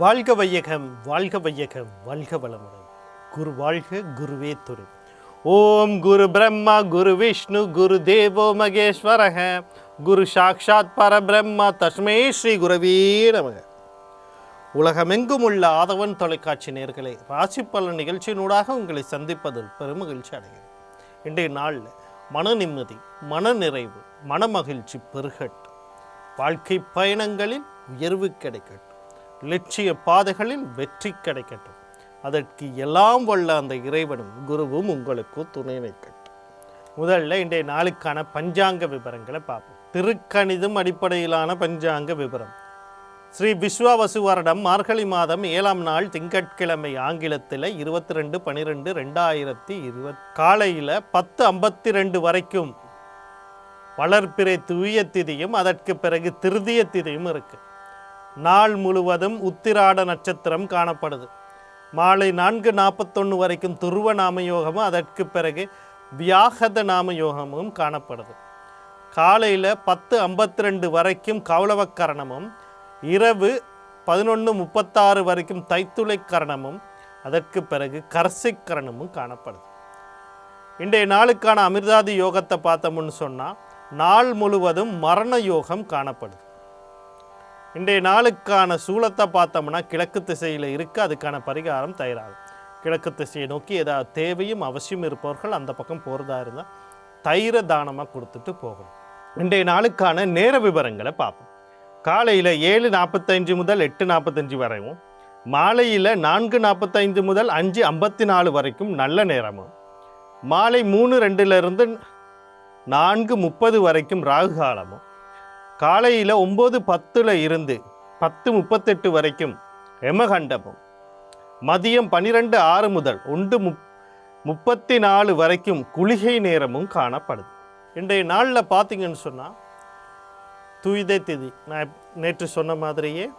வாழ்க வையகம் வாழ்க வையகம் வாழ்க வளமுடன். குரு வாழ்க குருவே துணை ஓம் குரு பிரம்மா குரு விஷ்ணு குரு தேவோ மகேஸ்வரக. குரு சாக்ஷாத் பரபிரம்மா தஸ்மே ஸ்ரீ குரவே நமக. உலகமெங்கும் உள்ள ஆதவன் தொலைக்காட்சி நேர்களை ராசி பலன் நிகழ்ச்சியினூடாக உங்களை சந்திப்பதில் பெருமகிழ்ச்சி அடைகிறேன். இன்றைய நாளில் மன நிம்மதி மன நிறைவு மனமகிழ்ச்சி பெருகட்டும். வாழ்க்கை பயணங்களில் உயர்வு கிடைக்கட்டும். லட்சிய பாதைகளில் வெற்றி கிடைக்கட்டும். அதற்கு எல்லாம் வல்ல அந்த இறைவனும் குருவும் உங்களுக்கு துணை வைக்கட்டும். முதல்ல இன்றைய நாளுக்கான பஞ்சாங்க விவரங்களை பார்ப்போம். திருக்கணிதம் அடிப்படையிலான பஞ்சாங்க விவரம் ஸ்ரீ விஸ்வாவசு வருடம் மார்கழி மாதம் ஏழாம் நாள் திங்கட்கிழமை ஆங்கிலத்தில் இருபத்தி ரெண்டு பன்னிரெண்டு ரெண்டாயிரத்தி இருபத் காலையில் பத்து ஐம்பத்தி ரெண்டு வரைக்கும் வளர்ப்பிறை தூய திதியும் அதற்கு பிறகு திருதிய திதியும் இருக்குது நாள் முழுவதும் உத்திராட நட்சத்திரம் காணப்படுது. மாலை நான்கு நாற்பத்தொன்று வரைக்கும் துருவ நாம யோகமும் அதற்கு பிறகு வியாகத நாம யோகமும் காணப்படுது. காலையில் பத்து ஐம்பத்தி ரெண்டு வரைக்கும் கௌளவக்கரணமும் இரவு பதினொன்று முப்பத்தாறு வரைக்கும் தைத்துளை கரணமும் அதற்கு பிறகு கரசிக்கரணமும் காணப்படுது. இன்றைய நாளுக்கான அமிர்தாதி யோகத்தை பார்த்தோம்னு சொன்னால் நாள் முழுவதும் மரண யோகம் காணப்படுது. இன்றைய நாளுக்கான சூலத்தை பார்த்தோம்னா கிழக்கு திசையில் இருக்க. அதுக்கான பரிகாரம் தயாராகும். கிழக்கு திசையை நோக்கி ஏதாவது தேவையும் அவசியம் இருப்பவர்கள் அந்த பக்கம் போகிறதா இருந்தால் தைர தானமாக கொடுத்துட்டு போகணும். இன்றைய நாளுக்கான நேர விவரங்களை பார்ப்போம். காலையில் ஏழு நாற்பத்தஞ்சு முதல் எட்டு நாற்பத்தஞ்சு வரையும் மாலையில் நான்கு நாற்பத்தைந்து முதல் அஞ்சு ஐம்பத்தி நாலு வரைக்கும் நல்ல நேரமும் மாலை மூணு ரெண்டுலேருந்து நான்கு முப்பது வரைக்கும் ராகு காலமும் காலையில் ஒம்பது பத்தில் இருந்து பத்து முப்பத்தெட்டு வரைக்கும் எமகண்டபம் மதியம் பன்னிரெண்டு ஆறு முதல் ஒன்று முப் முப்பத்தி நாலு வரைக்கும் குளிகை நேரமும் காணப்படுது. இன்றைய நாளில் பார்த்தீங்கன்னு சொன்னால் துய்த திதி. நான் நேற்று சொன்ன மாதிரியே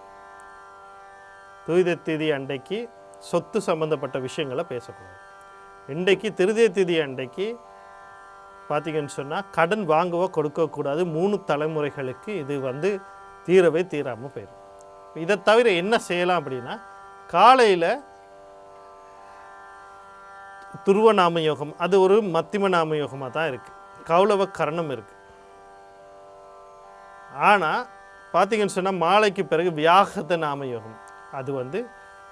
துய்த திதி அன்றைக்கு சொத்து சம்பந்தப்பட்ட விஷயங்களை பேசக்கூடாது. இன்றைக்கு திருதய திதி அன்றைக்கு பார்த்தீங்கன்னு சொன்னால் கடன் வாங்கவோ கொடுக்கக்கூடாது மூணு தலைமுறைகளுக்கு இது வந்து தீரவே தீராமல் போயிடும் இதை தவிர என்ன செய்யலாம் அப்படின்னா காலையில் துருவ நாம யோகம் அது ஒரு மத்திம நாம யோகமாக தான் இருக்குது கௌளவ கரணம் இருக்குது ஆனால் பார்த்தீங்கன்னு சொன்னால் மாலைக்கு பிறகு வியாகத நாம யோகம் அது வந்து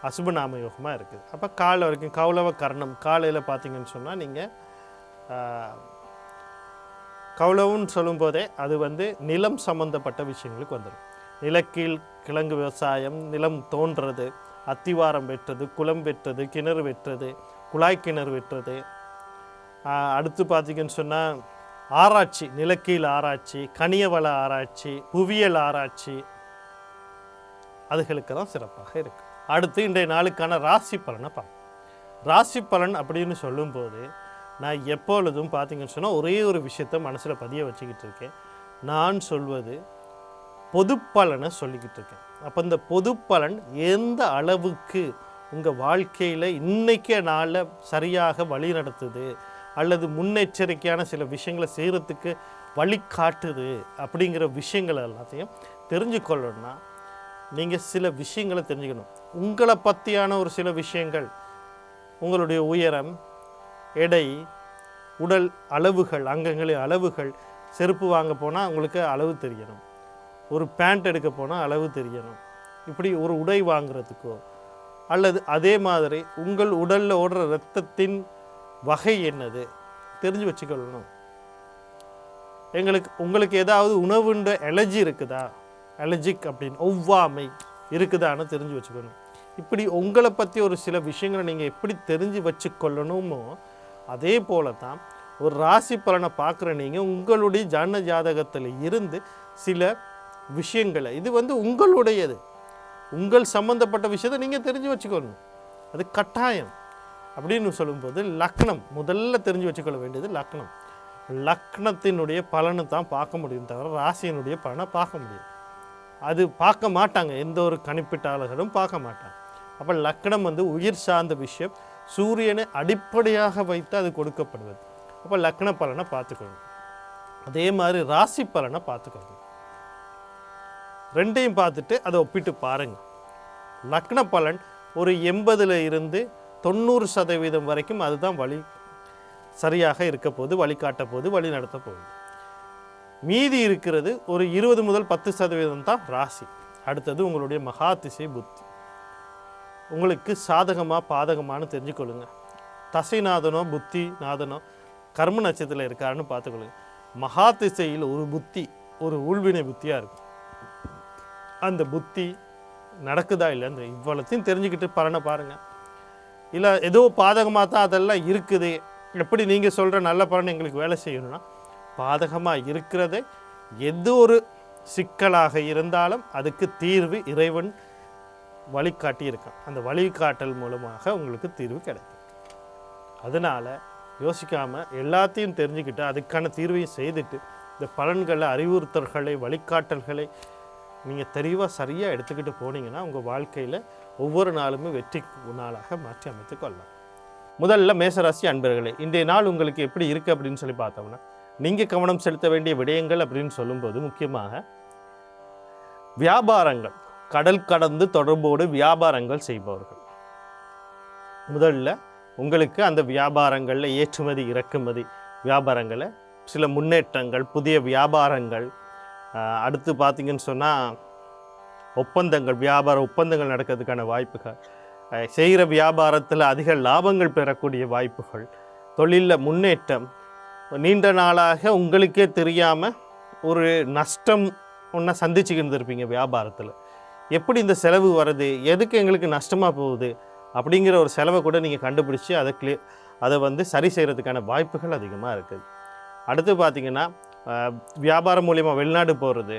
அசுப நாம யோகமாக இருக்குது அப்போ காலை வரைக்கும் கௌளவ கரணம் காலையில் பார்த்தீங்கன்னு சொன்னால் நீங்கள் கவுளவுன்னு சொல்லும்போதே அது வந்து நிலம் சம்பந்தப்பட்ட விஷயங்களுக்கு வந்துடும். நிலக்கீழ் கிழங்கு விவசாயம் நிலம் தோன்றது அத்திவாரம் வெட்டுறது குளம் வெட்டுறது கிணறு வெட்டுறது குழாய் கிணறு வெட்டுறது. அடுத்து பார்த்தீங்கன்னு சொன்னால் ஆராய்ச்சி நிலக்கீழ் ஆராய்ச்சி கனியவள ஆராய்ச்சி புவியியல் ஆராய்ச்சி அதுகளுக்கு தான் சிறப்பாக இருக்குது அடுத்து இன்றைய நாளுக்கான ராசி பலனை பார்ப்போம். ராசி பலன் அப்படின்னு சொல்லும்போது நான் எப்பொழுதும் பார்த்தீங்கன்னு சொன்னால் ஒரே ஒரு விஷயத்த மனசில் பதிய வச்சுக்கிட்டு இருக்கேன். நான் சொல்வது பொது பலனை சொல்லிக்கிட்டு இருக்கேன். அப்போ இந்த பொது பலன் எந்த அளவுக்கு உங்கள் வாழ்க்கையில் இன்றைக்கே நாளில் சரியாக வழி நடத்துது அல்லது முன்னெச்சரிக்கையான சில விஷயங்களை செய்கிறதுக்கு வழிகாட்டுது அப்படிங்கிற விஷயங்கள் எல்லாத்தையும் தெரிஞ்சுக்கொள்ளணும்னா நீங்கள் சில விஷயங்களை தெரிஞ்சுக்கணும். உங்களை பற்றியான ஒரு சில விஷயங்கள் உங்களுடைய உயரம் எடை உடல் அளவுகள் அங்கங்களின் அளவுகள் செருப்பு வாங்க போனால் உங்களுக்கு அளவு தெரியணும். ஒரு பேண்ட் எடுக்க போனால் அளவு தெரியணும். இப்படி ஒரு உடை வாங்குறதுக்கோ அல்லது அதே மாதிரி உங்கள் உடலில் ஓடுற இரத்தத்தின் வகை என்னது தெரிஞ்சு வச்சுக்கொள்ளணும். எங்களுக்கு உங்களுக்கு ஏதாவது உணவுன்ற அலர்ஜி இருக்குதா? அலர்ஜிக் அப்படின்னு ஒவ்வாமை இருக்குதான்னு தெரிஞ்சு வச்சுக்கணும். இப்படி உங்களை பற்றி ஒரு சில விஷயங்களை நீங்கள் எப்படி தெரிஞ்சு வச்சுக்கொள்ளணுமோ அதே போல தான் ஒரு ராசி பலனை பார்க்குற நீங்கள் உங்களுடைய ஜன ஜாதகத்தில் இருந்து சில விஷயங்களை இது வந்து உங்களுடையது. உங்கள் சம்பந்தப்பட்ட விஷயத்தை நீங்கள் தெரிஞ்சு வச்சுக்கணும் அது கட்டாயம். அப்படின்னு சொல்லும்போது லக்னம் முதல்ல தெரிஞ்சு வச்சுக்கொள்ள வேண்டியது லக்னம். லக்னத்தினுடைய பலனை தான் பார்க்க முடியும் தவிர ராசியினுடைய பலனை பார்க்க முடியும் அது பார்க்க மாட்டாங்க. எந்த ஒரு கணிப்பிட்டாளர்களும் பார்க்க மாட்டாங்க. அப்போ லக்னம் வந்து உயிர் சார்ந்த விஷயம். சூரியனை அடிப்படையாக வைத்து அது கொடுக்கப்படுவது. அப்போ லக்ன பலனை பார்த்துக்கணும். அதே மாதிரி ராசி பலனை பார்த்துக்கணும். ரெண்டையும் பார்த்துட்டு அதை ஒப்பிட்டு பாருங்கள் லக்ன பலன் ஒரு எண்பதுல இருந்து தொண்ணூறு சதவீதம் வரைக்கும் அதுதான் வழி சரியாக இருக்க போது வழிகாட்ட போது வழி நடத்த போகுது. மீதி இருக்கிறது ஒரு இருபது முதல் பத்து சதவீதம் தான் ராசி. அடுத்தது உங்களுடைய மகாதிசை புத்தி. உங்களுக்கு சாதகமாக பாதகமானு தெரிஞ்சுக்கொள்ளுங்க. தசைநாதனோ புத்தி நாதனோ கர்ம நட்சத்திரத்தில் இருக்காருன்னு பார்த்துக்கொள்ளுங்க. மகா திசையில் ஒரு புத்தி ஒரு உள்வினை புத்தியாக இருக்கும். அந்த புத்தி நடக்குதா இல்லை அந்த இவ்வளத்தையும் தெரிஞ்சுக்கிட்டு பலனை பாருங்கள் இல்லை ஏதோ பாதகமாக தான் அதெல்லாம் இருக்குது. எப்படி நீங்கள் சொல்கிற நல்ல பலன் எங்களுக்கு வேலை செய்யணும்னா பாதகமாக இருக்கிறதே எது ஒரு சிக்கலாக இருந்தாலும் அதுக்கு தீர்வு இறைவன் வழிகாட்டி இருக்கான் அந்த வழிகாட்டல் மூலமாக உங்களுக்கு தீர்வு கிடைக்கும். அதனால் யோசிக்காமல் எல்லாத்தையும் தெரிஞ்சுக்கிட்டு அதுக்கான தீர்வையும் செய்துட்டு இந்த பலன்களை அறிவுறுத்தல்களை வழிகாட்டல்களை நீங்கள் தெளிவாக சரியாக எடுத்துக்கிட்டு போனீங்கன்னா உங்கள் வாழ்க்கையில் ஒவ்வொரு நாளுமே வெற்றி நாளாக மாற்றி அமைத்து கொள்ளலாம். முதல்ல மேசராசி அன்பர்களே இன்றைய நாள் உங்களுக்கு எப்படி இருக்குது அப்படின்னு சொல்லி பார்த்தோம்னா நீங்கள் கவனம் செலுத்த வேண்டிய விடயங்கள் அப்படின்னு சொல்லும்போது முக்கியமாக வியாபாரங்கள். கடல் கடந்து தொடர்போடு வியாபாரங்கள் செய்பவர்கள். முதல்ல உங்களுக்கு அந்த வியாபாரங்களில் ஏற்றுமதி இறக்குமதி வியாபாரங்களை சில முன்னேற்றங்கள் புதிய வியாபாரங்கள் அடுத்து பார்த்தீங்கன்னு சொன்னால் ஒப்பந்தங்கள் வியாபார ஒப்பந்தங்கள் நடக்கிறதுக்கான வாய்ப்புகள் செய்கிற வியாபாரத்தில் அதிக லாபங்கள் பெறக்கூடிய வாய்ப்புகள் தொழிலில் முன்னேற்றம் நீண்ட நாளாக உங்களுக்கே தெரியாமல் ஒரு நஷ்டம் ஒன்றை சந்திச்சுக்கிட்டு இருப்பீங்க வியாபாரத்தில். எப்படி இந்த செலவு வருது? எதுக்கு எங்களுக்கு நஷ்டமாக போகுது? அப்படிங்கிற ஒரு செலவை கூட நீங்கள் கண்டுபிடிச்சி அதை கிளி அதை வந்து சரி செய்கிறதுக்கான வாய்ப்புகள் அதிகமாக இருக்குது அடுத்து பார்த்திங்கன்னா வியாபாரம் மூலிமா வெளிநாடு போகிறது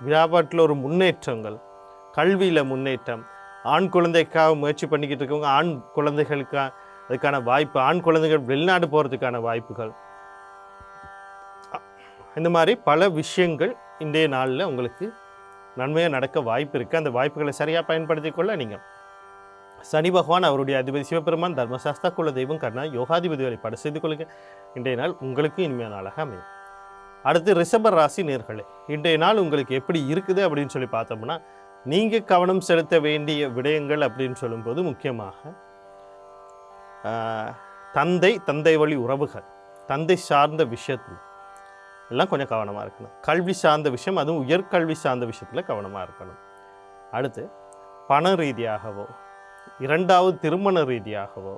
வியாபாரத்தில் ஒரு முன்னேற்றங்கள் கல்வியில் முன்னேற்றம் ஆண் குழந்தைக்காக முயற்சி பண்ணிக்கிட்டு இருக்கவங்க ஆண் குழந்தைகளுக்காக அதுக்கான வாய்ப்பு ஆண் குழந்தைகள் வெளிநாடு போகிறதுக்கான வாய்ப்புகள். இந்த மாதிரி பல விஷயங்கள் இன்றைய நாளில் உங்களுக்கு நன்மையாக நடக்க வாய்ப்பு இருக்குது அந்த வாய்ப்புகளை சரியாக பயன்படுத்தி கொள்ள நீங்கள் சனி பகவான் அவருடைய அதிபதி சிவபெருமான் தர்மசாஸ்தா குல தெய்வம் கர்ணா யோகாதிபதி வழிபாடு செய்து கொள்ளுங்க. இன்றைய நாள் உங்களுக்கு இனிமையான நாளாக அமையும். அடுத்து ரிஷப ராசி நேர்களே இன்றைய நாள் உங்களுக்கு எப்படி இருக்குது அப்படின்னு சொல்லி பார்த்தோம்னா நீங்கள் கவனம் செலுத்த வேண்டிய விடயங்கள் அப்படின்னு சொல்லும்போது முக்கியமாக தந்தை தந்தை வழி உறவுகள் தந்தை சார்ந்த விஷயத்தில் எல்லாம் கொஞ்சம் கவனமாக இருக்கணும். கல்வி சார்ந்த விஷயம் அதுவும் உயர்கல்வி சார்ந்த விஷயத்தில் கவனமாக இருக்கணும். அடுத்து பண ரீதியாகவோ இரண்டாவது திருமண ரீதியாகவோ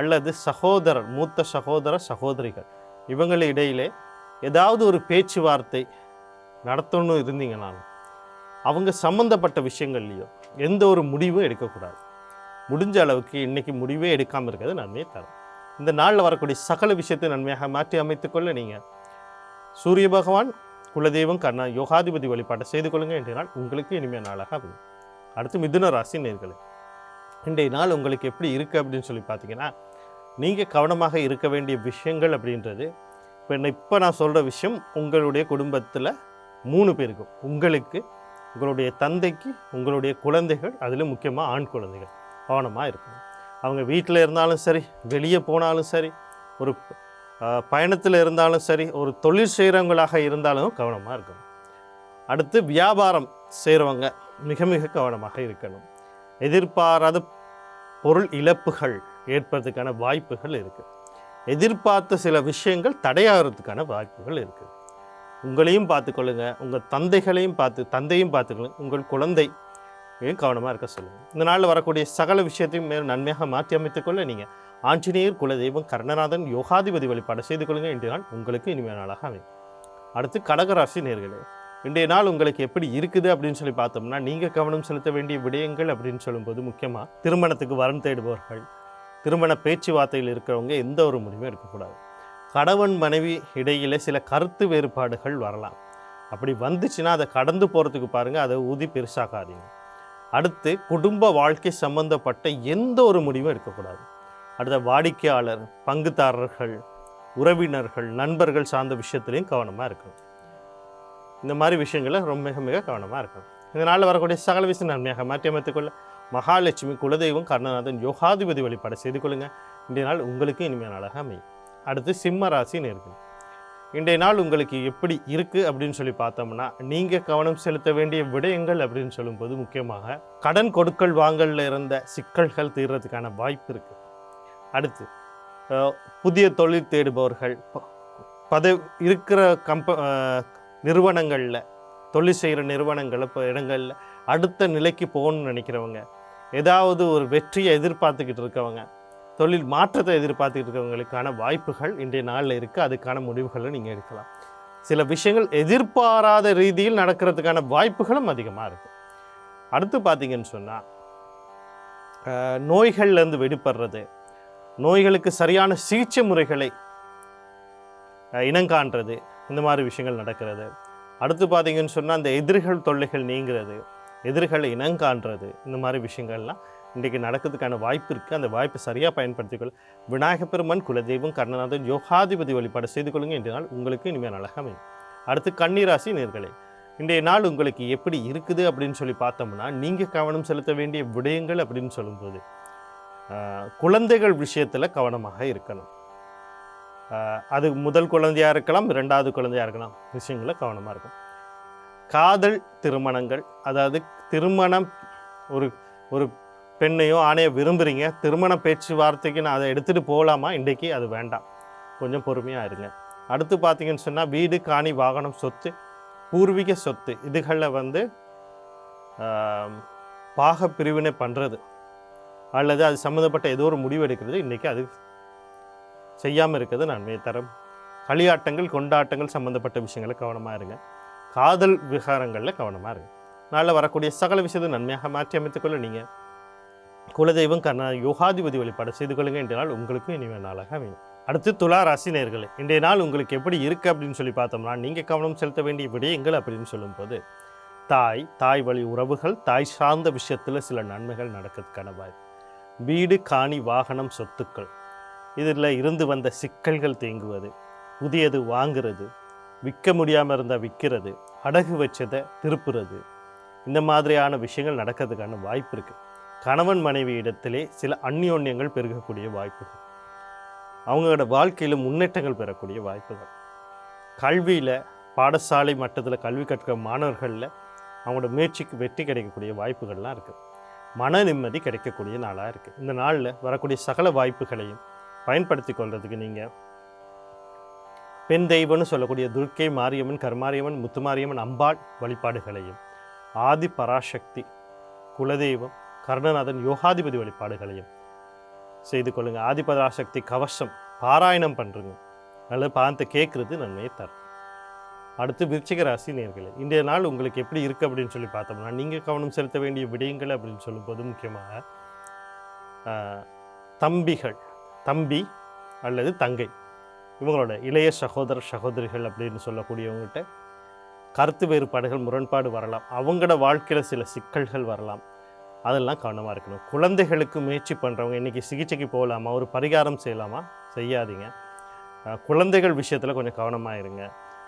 அல்லது சகோதரர் மூத்த சகோதர சகோதரிகள் இவங்கள இடையிலே ஏதாவது ஒரு பேச்சுவார்த்தை நடத்தணும் இருந்தீங்கனாலும் அவங்க சம்மந்தப்பட்ட விஷயங்கள்லையோ எந்த ஒரு முடிவும் எடுக்கக்கூடாது. முடிஞ்ச அளவுக்கு இன்றைக்கி முடிவே எடுக்காமல் இருக்கிறது நன்மையை தரும். இந்த நாளில் வரக்கூடிய சகல விஷயத்தை நன்மையாக மாற்றி அமைத்துக்கொள்ள நீங்கள் சூரிய பகவான் குலதெய்வம் கர்ணா யோகாதிபதி வழிபாட்டை செய்து கொள்ளுங்கள் இன்றைய நாள் உங்களுக்கு இனிமையான நாளாக அமையும் அடுத்து மிதுன ராசி நேர்களே இன்றைய நாள் உங்களுக்கு எப்படி இருக்குது அப்படின்னு சொல்லி பார்த்தீங்கன்னா நீங்கள் கவனமாக இருக்க வேண்டிய விஷயங்கள் அப்படின்றது இப்போ நான் இப்போ நான் சொல்கிற விஷயம் உங்களுடைய குடும்பத்தில் மூணு பேருக்கும் உங்களுக்கு உங்களுடைய தந்தைக்கு உங்களுடைய குழந்தைகள் அதில் முக்கியமாக ஆண் குழந்தைகள் கவனமாக இருக்கணும். அவங்க வீட்டில் இருந்தாலும் சரி வெளியே போனாலும் சரி ஒரு பயணத்தில் இருந்தாலும் சரி ஒரு தொழில் செய்கிறவங்களாக இருந்தாலும் கவனமாக இருக்கணும். அடுத்து வியாபாரம் செய்கிறவங்க மிக மிக கவனமாக இருக்கணும். எதிர்பாராத பொருள் இழப்புகள் ஏற்படுறதுக்கான வாய்ப்புகள் இருக்குது எதிர்பார்த்த சில விஷயங்கள் தடையாகிறதுக்கான வாய்ப்புகள் இருக்குது உங்களையும் பார்த்துக்கொள்ளுங்க உங்கள் தந்தைகளையும் பார்த்து தந்தையும் பார்த்துக்கொள்ளுங்க உங்கள் குழந்தை கவனமாக இருக்க சொல்லுங்கள் இந்த நாளில் வரக்கூடிய சகல விஷயத்தையும் மேலும் நன்மையாக மாற்றி அமைத்துக்கொள்ள நீங்கள் ஆஞ்சநேயர் குலதெய்வம் கர்ணநாதன் யோகாதிபதி வழிபாடு செய்து கொள்ளுங்க இன்றைய நாள் உங்களுக்கு இனிமையான நாளாக அமையும். அடுத்து கடகராசி நேர்களே இன்றைய நாள் உங்களுக்கு எப்படி இருக்குது அப்படின்னு சொல்லி பார்த்தோம்னா நீங்கள் கவனம் செலுத்த வேண்டிய விடயங்கள் அப்படின்னு சொல்லும்போது முக்கியமாக திருமணத்துக்கு வரன் தேடுபவர்கள் திருமண பேச்சுவார்த்தையில் இருக்கிறவங்க எந்த ஒரு முடிவும் எடுக்கக்கூடாது. கணவன் மனைவி இடையிலே சில கருத்து வேறுபாடுகள் வரலாம். அப்படி வந்துச்சுன்னா அதை கடந்து போகிறதுக்கு பாருங்கள் அதை ஊதி பெருசாகாதீங்க. அடுத்து குடும்ப வாழ்க்கை சம்பந்தப்பட்ட எந்த ஒரு முடிவும் எடுக்கக்கூடாது. அடுத்த வாடிக்கையாளர் பங்குதாரர்கள் உறவினர்கள் நண்பர்கள் சார்ந்த விஷயத்துலையும் கவனமாக இருக்கணும். இந்த மாதிரி விஷயங்களை ரொம்ப மிக மிக கவனமாக இருக்கணும். இதனால் வரக்கூடிய சகல விஷயம் நன்மையாக மாற்றியமைத்துக்கொள்ள மகாலட்சுமி குலதெய்வம் கர்ணநாதன் யோகாதிபதி வழிபாடு செய்து கொள்ளுங்கள் இன்றைய நாள் உங்களுக்கு இனிமையான நாளாக அமையும். அடுத்து சிம்ம ராசி நேர்கள். இன்றைய நாள் உங்களுக்கு எப்படி இருக்குது அப்படின்னு சொல்லி பார்த்தோம்னா நீங்கள் கவனம் செலுத்த வேண்டிய விடயங்கள் அப்படின்னு சொல்லும்போது முக்கியமாக கடன் கொடுக்கல் வாங்கலில் இருந்த சிக்கல்கள் தீர்றதுக்கான வாய்ப்பு இருக்குது அடுத்து புதிய தொழில் தேடுபவர்கள் பதவி இருக்கிற கம்ப நிறுவனங்களில் தொழில் செய்கிற நிறுவனங்களை இப்போ இடங்களில் அடுத்த நிலைக்கு போகணும்னு நினைக்கிறவங்க ஏதாவது ஒரு வெற்றியை எதிர்பார்த்துக்கிட்டு இருக்கவங்க தொழில் மாற்றத்தை எதிர்பார்த்துக்கிட்டு இருக்கவங்களுக்கான வாய்ப்புகள் இன்றைய நாளில் இருக்குது அதுக்கான முடிவுகளை நீங்கள் எடுக்கலாம். சில விஷயங்கள் எதிர்பாராத ரீதியில் நடக்கிறதுக்கான வாய்ப்புகளும் அதிகமாக இருக்குது அடுத்து பார்த்தீங்கன்னு சொன்னால் நோய்கள்லேருந்து வெளிப்படுறது நோய்களுக்கு சரியான சிகிச்சை முறைகளை இனங்காண்றது இந்த மாதிரி விஷயங்கள் நடக்கிறது. அடுத்து பார்த்தீங்கன்னு சொன்னால் அந்த எதிர்கள் தொல்லைகள் நீங்கிறது எதிர்களை இனங்காண்றது இந்த மாதிரி விஷயங்கள்லாம் இன்றைக்கு நடக்கிறதுக்கான வாய்ப்பு இருக்குது அந்த வாய்ப்பை சரியாக பயன்படுத்திக்கொள்ள விநாயகப் பெருமான் குலதெய்வம் கர்ணநாதன் யோகாதிபதி வழிபாடு செய்து கொள்ளுங்கள். இன்றைய நாள் உங்களுக்கு இனிமேல் அழகாக அமையும். அடுத்து கன்னிராசி நேர்களை இன்றைய நாள் உங்களுக்கு எப்படி இருக்குது அப்படின்னு சொல்லி பார்த்தோம்னா நீங்கள் கவனம் செலுத்த வேண்டிய விடயங்கள் அப்படின்னு சொல்லும்போது குழந்தைகள் விஷயத்தில் கவனமாக இருக்கணும். அது முதல் குழந்தையாக இருக்கலாம் ரெண்டாவது குழந்தையாக இருக்கலாம் விஷயங்களில் கவனமாக இருக்கும் காதல் திருமணங்கள் அதாவது திருமணம் ஒரு ஒரு பெண்ணையோ ஆணையோ விரும்புகிறீங்க திருமண பேச்சுவார்த்தைக்கு நான் அதை எடுத்துகிட்டு போகலாமா இன்றைக்கி அது வேண்டாம். கொஞ்சம் பொறுமையாக இருங்க. அடுத்து பார்த்தீங்கன்னு சொன்னால் வீடு காணி வாகனம் சொத்து பூர்வீக சொத்து இதுகளில் வந்து பாக பிரிவினை பண்ணுறது அல்லது அது சம்மந்தப்பட்ட ஏதோ ஒரு முடிவு எடுக்கிறது இன்றைக்கி அது செய்யாமல் இருக்கிறது நன்மையை தரம். களியாட்டங்கள் கொண்டாட்டங்கள் சம்மந்தப்பட்ட விஷயங்களை கவனமாக இருங்க. காதல் விகாரங்களில் கவனமாக இருங்க. நாளில் வரக்கூடிய சகல விஷயத்தை நன்மையாக மாற்றி அமைத்துக்கொள்ள நீங்கள் குலதெய்வம் கர்ணா யோகாதிபதி வழிபாடு செய்து கொள்ளுங்க. இன்றைய நாள் உங்களுக்கும் இனிமே நாளாக அமையும். அடுத்து துலா ராசி நேர்களே இன்றைய நாள் உங்களுக்கு எப்படி இருக்குது அப்படின்னு சொல்லி பார்த்தோம்னா நீங்கள் கவனம் செலுத்த வேண்டிய விடயங்கள் அப்படின்னு சொல்லும்போது தாய் தாய் வழி உறவுகள் தாய் சார்ந்த விஷயத்தில் சில நன்மைகள் நடக்கிறதுக்கான வாய்ப்பு வீடு காணி வாகனம் சொத்துக்கள். இதில் இருந்து வந்த சிக்கல்கள் தேங்குவது புதியது வாங்குறது விற்க முடியாமல் இருந்தால் விற்கிறது அடகு வச்சதை திருப்புறது. இந்த மாதிரியான விஷயங்கள் நடக்கிறதுக்கான வாய்ப்பு இருக்குது கணவன் மனைவி இடத்திலே சில அந்யோன்யங்கள் பெருகக்கூடிய வாய்ப்புகள். அவங்களோட வாழ்க்கையில் முன்னேற்றங்கள் பெறக்கூடிய வாய்ப்புகள். கல்வியில் பாடசாலை மட்டத்தில் கல்வி கற்கிற மாணவர்களில் அவங்களோட முயற்சிக்கு வெற்றி கிடைக்கக்கூடிய வாய்ப்புகள்லாம் இருக்குது மன நிம்மதி கிடைக்கக்கூடிய நாளாக இருக்குது இந்த நாளில் வரக்கூடிய சகல வாய்ப்புகளையும் பயன்படுத்தி கொள்றதுக்கு நீங்கள் பெண் தெய்வம்னு சொல்லக்கூடிய துர்க்கை மாரியம்மன் கருமாரியம்மன் முத்துமாரியம்மன் அம்பாள் வழிபாடுகளையும் ஆதி பராசக்தி குலதெய்வம் கர்ணநாதன் யோகாதிபதி வழிபாடுகளையும் செய்து கொள்ளுங்க. ஆதி பராசக்தி கவசம் பாராயணம் பண்ணுறங்க நல்ல பார்த்து கேட்குறது நன்மையை தரும். அடுத்து விருச்சிக ராசி நேர்களே இன்றைய நாள் உங்களுக்கு எப்படி இருக்குது அப்படின்னு சொல்லி பார்த்தோம்னா நீங்கள் கவனம் செலுத்த வேண்டிய விடயங்கள் அப்படின்னு சொல்லும்போது முக்கியமாக தம்பிகள் தம்பி அல்லது தங்கை இவங்களோட இளைய சகோதர சகோதரிகள் அப்படின்னு சொல்லக்கூடியவங்ககிட்ட கருத்து வேறுபாடுகள் முரண்பாடு வரலாம். அவங்களோட வாழ்க்கையில் சில சிக்கல்கள் வரலாம். அதெல்லாம் கவனமாக இருக்கணும். குழந்தைகளுக்கு முயற்சி பண்ணுறவங்க இன்றைக்கி சிகிச்சைக்கு போகலாமா? ஒரு பரிகாரம் செய்யலாமா? செய்யாதீங்க. குழந்தைகள் விஷயத்தில் கொஞ்சம் கவனமாக இருங்க.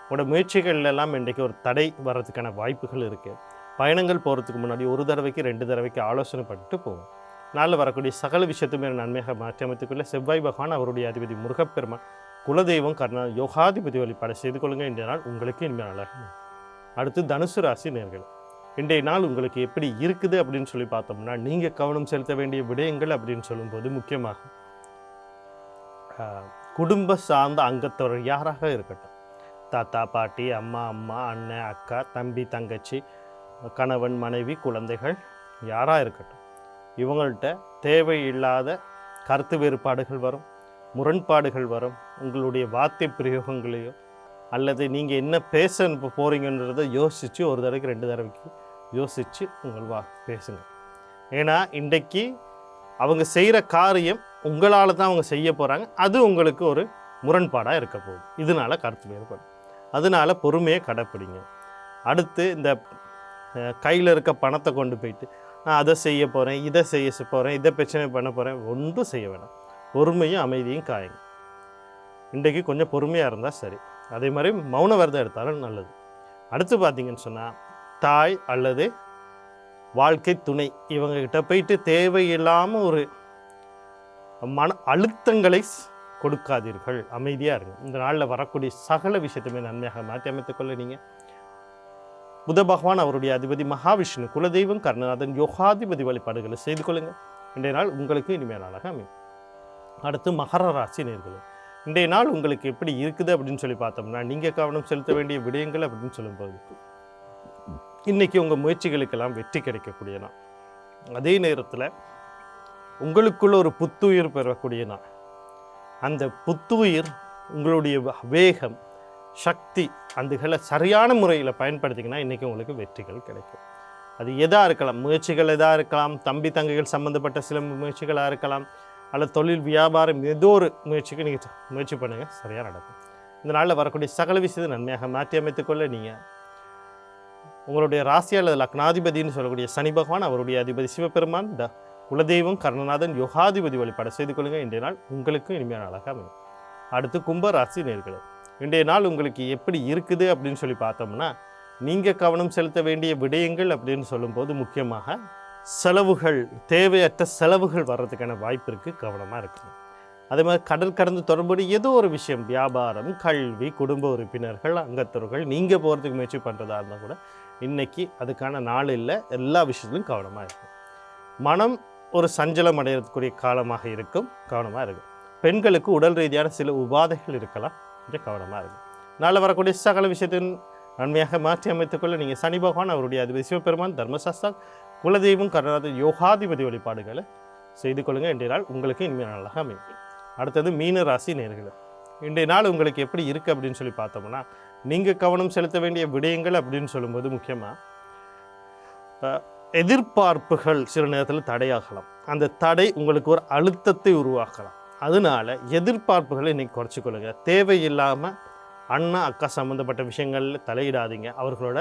உங்களோட முயற்சிகள்ல எல்லாம் ஒரு தடை வர்றதுக்கான வாய்ப்புகள் இருக்குது பயணங்கள் போகிறதுக்கு முன்னாடி ஒரு தடவைக்கு ரெண்டு தடவைக்கு ஆலோசனை பண்ணிட்டு போகும் நாளில் வரக்கூடிய சகல விஷயத்துமே நன்மையாக மாற்றியமைத்துக்கொள்ள செவ்வாய் பகவான் அவருடைய அதிபதி முருகப்பெருமான் குலதெய்வம் கர்ணா யோகாதிபதி வழிபாடு செய்து கொள்ளுங்க. இன்றைய நாள் உங்களுக்கு இனிமேல் நல்லா இருக்கும். அடுத்து தனுசு ராசி நேர்கள். இன்றைய நாள் உங்களுக்கு எப்படி இருக்குது அப்படின்னு சொல்லி பார்த்தோம்னா நீங்கள் கவனம் செலுத்த வேண்டிய விடயங்கள் அப்படின்னு சொல்லும்போது முக்கியமாக குடும்ப சார்ந்த அங்கத்தவர் யாராக இருக்கட்டும் தாத்தா பாட்டி அம்மா அம்மா அண்ணன் அக்கா தம்பி தங்கச்சி கணவன் மனைவி குழந்தைகள் யாராக இருக்கட்டும். இவங்கள்ட்ட தேவையில்லாத கருத்து வேறுபாடுகள் வரும் முரண்பாடுகள் வரும். உங்களுடைய வார்த்தை பிரயோகங்களையோ அல்லது நீங்கள் என்ன பேச இப்போ போகிறீங்கன்றதை யோசித்து ஒரு தடவைக்கு ரெண்டு தடவைக்கு யோசித்து உங்கள் வா பேசுங்க. ஏன்னா இன்றைக்கு அவங்க செய்கிற காரியம் உங்களால் தான் அவங்க செய்ய போகிறாங்க அது உங்களுக்கு ஒரு முரண்பாடாக இருக்க போகுது. இதனால கருத்து வேறுபடும் அதனால பொறுமையை கடைப்பிடிங்க. அடுத்து இந்த கையில் இருக்க பணத்தை கொண்டு போயிட்டு நான் அதை செய்ய போகிறேன் இதை செய்ய போகிறேன் இதை பிரச்சனை பண்ண போகிறேன் ஒன்றும் செய்ய வேணாம். பொறுமையும் அமைதியும் காயுங்க. இன்றைக்கு கொஞ்சம் பொறுமையாக இருந்தால் சரி. அதே மாதிரி மௌன விரதம் எடுத்தாலும் நல்லது. அடுத்து பார்த்தீங்கன்னு சொன்னால் தாய் அல்லது வாழ்க்கை துணை இவங்கக்கிட்ட போயிட்டு தேவையில்லாமல் ஒரு மன அழுத்தங்களை கொடுக்காதீர்கள். அமைதியாக இருங்க. இந்த நாளில் வரக்கூடிய சகல விஷயத்தையுமே நன்மையாக மாற்றி அமைத்துக்கொள்ள நீங்கள் புத பகவான் அவருடைய அதிபதி மகாவிஷ்ணு குலதெய்வம் கர்ணநாதன் யோகாதிபதி வழிபாடுகளை செய்து கொள்ளுங்கள் இன்றைய நாள் உங்களுக்கு இனிமையான நாளாக அமையும். அடுத்து மகர ராசி நேர்களே இன்றைய நாள் உங்களுக்கு எப்படி இருக்குது அப்படின்னு சொல்லி பார்த்தோம்னா நீங்கள் கவனம் செலுத்த வேண்டிய விடயங்கள் அப்படின்னு சொல்லும்போது இன்னைக்கு உங்கள் முயற்சிகளுக்கெல்லாம் வெற்றி கிடைக்கக்கூடிய நாள். அதே நேரத்தில் உங்களுக்குள்ள ஒரு புத்துயிர் பெறக்கூடிய நாள். அந்த புத்துயிர் உங்களுடைய வேகம் சக்தி அதுகளை சரியான முறையில் பயன்படுத்திங்கன்னா இன்றைக்கி உங்களுக்கு வெற்றிகள் கிடைக்கும். அது எதாக இருக்கலாம் முயற்சிகள் எதாக இருக்கலாம் தம்பி தங்கைகள் சம்மந்தப்பட்ட சில முயற்சிகளாக இருக்கலாம் அல்லது தொழில் வியாபாரம் ஏதோ ஒரு முயற்சிக்கு நீங்கள் முயற்சி பண்ணுங்கள் சரியாக நடக்கும். இந்த நாளில் வரக்கூடிய சகல விஷயத்தை நன்மையாக மாற்றி அமைத்துக்கொள்ள நீங்கள் உங்களுடைய ராசி அல்லது லக்னாதிபதினு சொல்லக்கூடிய சனி பகவான் அவருடைய அதிபதி சிவபெருமான் த குலதெய்வம் கர்ணநாதன் யோகாதிபதி வழிபாடு செய்து கொள்ளுங்கள். இன்றைய நாள் உங்களுக்கு இனிமையான நாளாக அமையும். அடுத்து கும்ப ராசி இன்றைய நாள் உங்களுக்கு எப்படி இருக்குது அப்படின்னு சொல்லி பார்த்தோம்னா நீங்கள் கவனம் செலுத்த வேண்டிய விடயங்கள் அப்படின்னு சொல்லும்போது முக்கியமாக செலவுகள் தேவையற்ற செலவுகள் வர்றதுக்கான வாய்ப்பு இருக்குது கவனமாக இருக்கணும். அதே மாதிரி கடல் கடந்து தொடர்புடைய ஏதோ ஒரு விஷயம் வியாபாரம் கல்வி குடும்ப உறுப்பினர்கள் அங்கத்தவர்கள் நீங்கள் போகிறதுக்கு முயற்சி பண்ணுறதா இருந்தால் கூட இன்றைக்கி அதுக்கான நாள் இல்லை எல்லா விஷயத்துலையும் கவனமாக இருக்கும் மனம் ஒரு சஞ்சலம் அடையக்கூடிய காலமாக இருக்கும். கவனமாக இருக்கும் பெண்களுக்கு உடல் ரீதியான சில உபாதைகள் இருக்கலாம். கொஞ்சம் கவனமாக இருக்கும் நாளில் வரக்கூடிய சகல விஷயத்தின் நன்மையாக மாற்றி அமைத்துக்கொள்ள நீங்கள் சனி பகவான் அவருடைய அதிபதி சிவபெருமான் தர்மசாஸ்தா குலதெய்வம் கருணாத யோகாதிபதி வழிபாடுகளை செய்து கொள்ளுங்கள். இன்றைய நாள் உங்களுக்கு இனிமேல் நாளாக அமையும். அடுத்தது மீன ராசி நேர்களை இன்றைய நாள் உங்களுக்கு எப்படி இருக்குது அப்படின்னு சொல்லி பார்த்தோம்னா நீங்கள் கவனம் செலுத்த வேண்டிய விடயங்கள் அப்படின்னு சொல்லும்போது முக்கியமாக எதிர்பார்ப்புகள் சில நேரத்தில் தடையாகலாம். அந்த தடை உங்களுக்கு ஒரு அழுத்தத்தை உருவாக்கலாம். அதனால எதிர்பார்ப்புகளை இன்னைக்கு குறைச்சிக்கொள்ளுங்க தேவையில்லாமல் அண்ணா அக்கா சம்மந்தப்பட்ட விஷயங்களில் தலையிடாதீங்க. அவர்களோட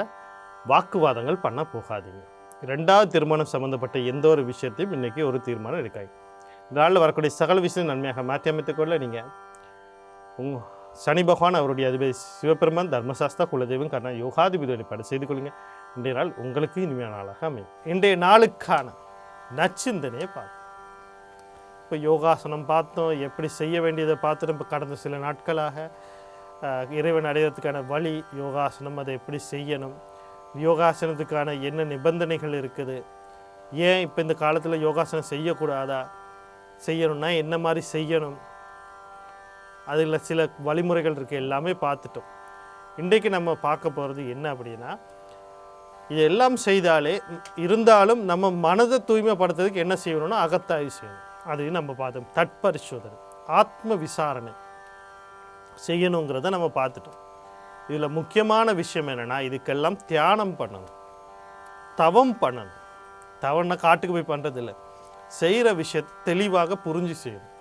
வாக்குவாதங்கள் பண்ண போகாதீங்க. ரெண்டாவது திருமணம் சம்மந்தப்பட்ட எந்த ஒரு விஷயத்தையும் இன்னைக்கு ஒரு தீர்மானம் எடுக்காது இந்த நாளில் வரக்கூடிய சகல விஷயம் நன்மையாக மாற்றி அமைத்துக்கொள்ள நீங்கள் உங் சனி பகவான் அவருடைய அதிபதி சிவபெருமான் தர்மசாஸ்தா குலதெய்வம் கர்ணா யோகாதிபதி வழிபாடு செய்து கொள்ளுங்கள் இன்றைய நாள் உங்களுக்கு இனிமையான நாளாக அமையும். இன்றைய நாளுக்கான நச்சிந்தனையை பார்த்தோம் இப்போ யோகாசனம் பார்த்தோம் எப்படி செய்ய வேண்டியதை பார்த்துட்டு இப்போ கடந்த சில நாட்களாக இறைவன் அடையிறதுக்கான வழி யோகாசனம் அதை எப்படி செய்யணும் யோகாசனத்துக்கான என்ன நிபந்தனைகள் இருக்குது ஏன் இப்போ இந்த காலத்தில் யோகாசனம் செய்யக்கூடாதா செய்யணும்னா என்ன மாதிரி செய்யணும் அதில் சில வழிமுறைகள் இருக்குது எல்லாமே பார்த்துட்டோம். இன்றைக்கு நம்ம பார்க்க போகிறது என்ன அப்படின்னா இது எல்லாம் செய்தாலே இருந்தாலும் நம்ம மனதை தூய்மைப்படுத்துறதுக்கு என்ன செய்யணும்னா அகத்தாய்வு செய்யணும். அதையும் நம்ம பார்த்தோம் தட்பரிசோதனை ஆத்ம விசாரணை செய்யணுங்கிறத நம்ம பார்த்துட்டோம். இதில் முக்கியமான விஷயம் என்னென்னா இதுக்கெல்லாம் தியானம் பண்ணணும். தவம் பண்ணணும். தவம்னா காட்டுக்கு போய் பண்ணுறதில்ல செய்கிற விஷயத்தை தெளிவாக புரிஞ்சு செய்யணும்.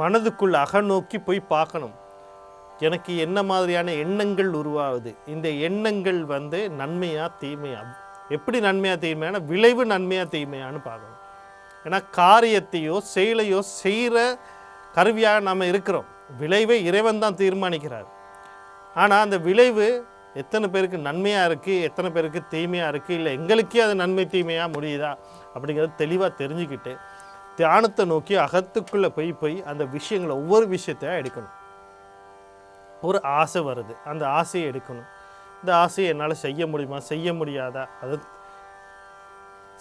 மனதுக்குள் அகநோக்கி போய் பார்க்கணும். எனக்கு என்ன மாதிரியான எண்ணங்கள் உருவாகுது? இந்த எண்ணங்கள் வந்து நன்மையாக தீமையாக எப்படி நன்மையாக தீமையான விளைவு நன்மையாக தீமையான்னு பார்க்கணும். ஏன்னா காரியத்தையோ செயலையோ செய்கிற கருவியாக நம்ம இருக்கிறோம். விளைவை இறைவன் தான் தீர்மானிக்கிறார். ஆனால் அந்த விளைவு எத்தனை பேருக்கு நன்மையாக இருக்குது எத்தனை பேருக்கு தீமையாக இருக்குது இல்லை எங்களுக்கே அது நன்மை தீமையாக முடியுதா? அப்படிங்கிறத தெளிவாக தெரிஞ்சுக்கிட்டு தியானத்தை நோக்கி அகத்துக்குள்ளே போய் போய் அந்த விஷயங்களை ஒவ்வொரு விஷயத்தையா எடுக்கணும். ஒரு ஆசை வருது. அந்த ஆசையை எடுக்கணும். இந்த ஆசையை என்னால் செய்ய முடியுமா? செய்ய முடியாதா? அதை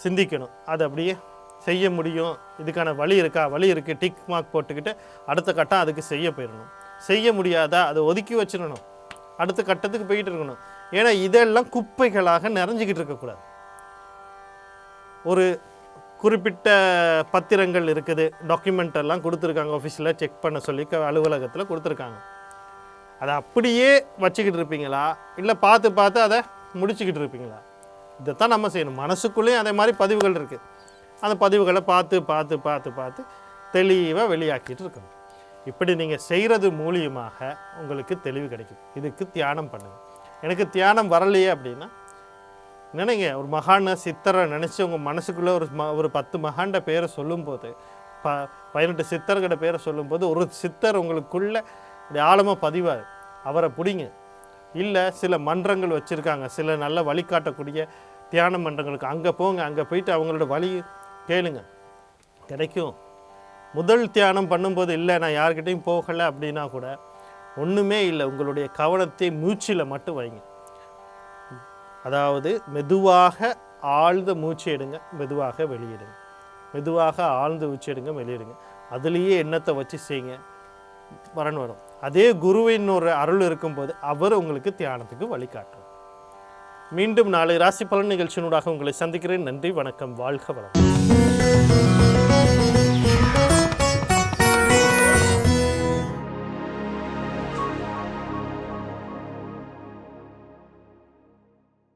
சிந்திக்கணும். அது அப்படியே செய்ய முடியும். இதுக்கான வழி இருக்கா? வழி இருக்குது டிக் மார்க் போட்டுக்கிட்டு அடுத்த கட்டம் அதுக்கு செய்ய போயிடணும். செய்ய முடியாதா? அதை ஒதுக்கி வச்சிடணும். அடுத்த கட்டத்துக்கு போயிட்டு இருக்கணும். ஏன்னா இதெல்லாம் குப்பைகளாக நிறைஞ்சிக்கிட்டு இருக்கக்கூடாது. ஒரு குறிப்பிட்ட பத்திரங்கள் இருக்குது. டாக்குமெண்ட் எல்லாம் கொடுத்துருக்காங்க. ஆஃபீஸில் செக் பண்ண சொல்லி க- அலுவலகத்தில் கொடுத்துருக்காங்க. அதை அப்படியே வச்சுக்கிட்டு இருப்பீங்களா? இல்லை பார்த்து பார்த்து அதை முடிச்சுக்கிட்டு இருப்பீங்களா? இதைத்தான் நம்ம செய்யணும். மனசுக்குள்ளேயும் அதே மாதிரி பதிவுகள் இருக்குது அந்த பதிவுகளை பார்த்து பார்த்து பார்த்து பார்த்து தெளிவாக வெளியாக்கிட்டு இருக்கணும். இப்படி நீங்கள் செய்கிறது மூலியமாக உங்களுக்கு தெளிவு கிடைக்கும். இதுக்கு தியானம் பண்ணுங்கள் எனக்கு தியானம் வரலையே அப்படின்னா நினைங்க. ஒரு மகான சித்தரை நினச்சி உங்கள் மனசுக்குள்ளே ஒரு ம ஒரு பத்து மகாண்ட பேரை சொல்லும்போது ப பதினெட்டு சித்தர்கிட்ட பேரை சொல்லும்போது ஒரு சித்தர் உங்களுக்குள்ளே இப்படி ஆழமாக பதிவார். அவரை பிடிங்க. இல்லை சில மன்றங்கள் வச்சுருக்காங்க. சில நல்ல வழிகாட்டக்கூடிய தியான மன்றங்களுக்கு அங்கே போங்க அங்கே போயிட்டு அவங்களோட வழி கேளுங்க. கிடைக்கும். முதல் தியானம் பண்ணும்போது இல்லை நான் யார்கிட்டையும் போகலை அப்படின்னா கூட ஒன்றுமே இல்லை. உங்களுடைய கவனத்தை மூச்சில் மட்டும் வைங்க. அதாவது மெதுவாக ஆழ்ந்த மூச்சு எடுங்க மெதுவாக வெளியிடுங்க. மெதுவாக ஆழ்ந்து மூச்சு எடுங்க வெளியிடுங்க. அதுலேயே எண்ணத்தை வச்சு செய்யுங்க. வரன் வரும். அதே குருவின் ஒரு அருள் இருக்கும்போது அவர் உங்களுக்கு தியானத்துக்கு வழிகாட்டுறார் மீண்டும் நாளை ராசி பலன் நிகழ்ச்சியினூடாக உங்களை சந்திக்கிறேன். நன்றி வணக்கம் வாழ்க வளம்